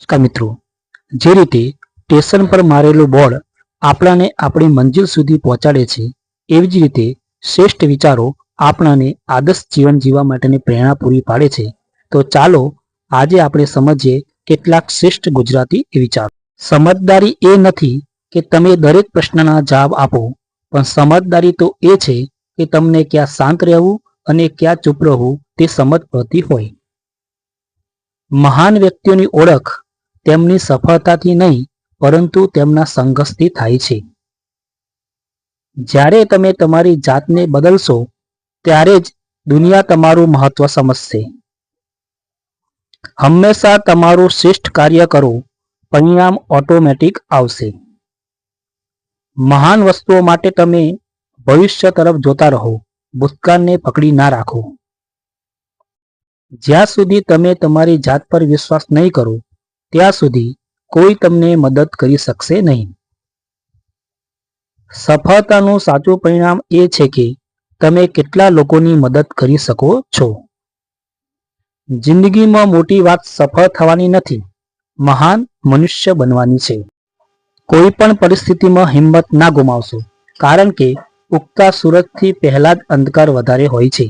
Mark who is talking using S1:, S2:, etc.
S1: નમસ્કાર મિત્રો. જે રીતે સ્ટેશન પર મારેલું બોર્ડ આપણાને આપણી મંજિલ સુધી પહોંચાડે છે, એવી જ રીતે શ્રેષ્ઠ વિચારો આપણાને આદર્શ જીવન જીવવા માટેની પ્રેરણા પૂરી પાડે છે. તો ચાલો આજે આપણે સમજીએ કેટલાક શ્રેષ્ઠ ગુજરાતી વિચારો. સમજદારી એ નથી કે તમે દરેક પ્રશ્નના જવાબ આપો, પણ સમજદારી તો એ છે કે તમને ક્યાં શાંત રહેવું અને ક્યાં ચૂપ રહેવું તે સમજ પડતી હોય. મહાન વ્યક્તિઓની ઓળખ તેમની સફળતાથી નહીં, પરંતુ તેમના સંઘર્ષથી થાય છે. જ્યારે તમે તમારી જાતને બદલશો, ત્યારે જ દુનિયા તમારું મહત્વ સમજશે. હંમેશા તમારું શ્રેષ્ઠ કાર્ય કરો, પરિણામ ઓટોમેટિક આવશે. મહાન વસ્તુઓ માટે તમે ભવિષ્ય તરફ જોતા રહો, ભૂતકાળને પકડી ના રાખો. જ્યાં સુધી તમે તમારી જાત પર વિશ્વાસ નહીં કરો ત્યાં સુધી કોઈ તમને મદદ કરી શકશે નહીં. સફળતાનું સાચું પરિણામ એ છે કે તમે કેટલા લોકોની મદદ કરી શકો છો. જિંદગીમાં મોટી વાત સફળ થવાની નથી, મહાન મનુષ્ય બનવાની છે. કોઈ પણ પરિસ્થિતિમાં હિંમત ના ગુમાવશો, કારણ કે ઉગતા સૂરજથી પહેલા જ અંધકાર વધારે હોય છે.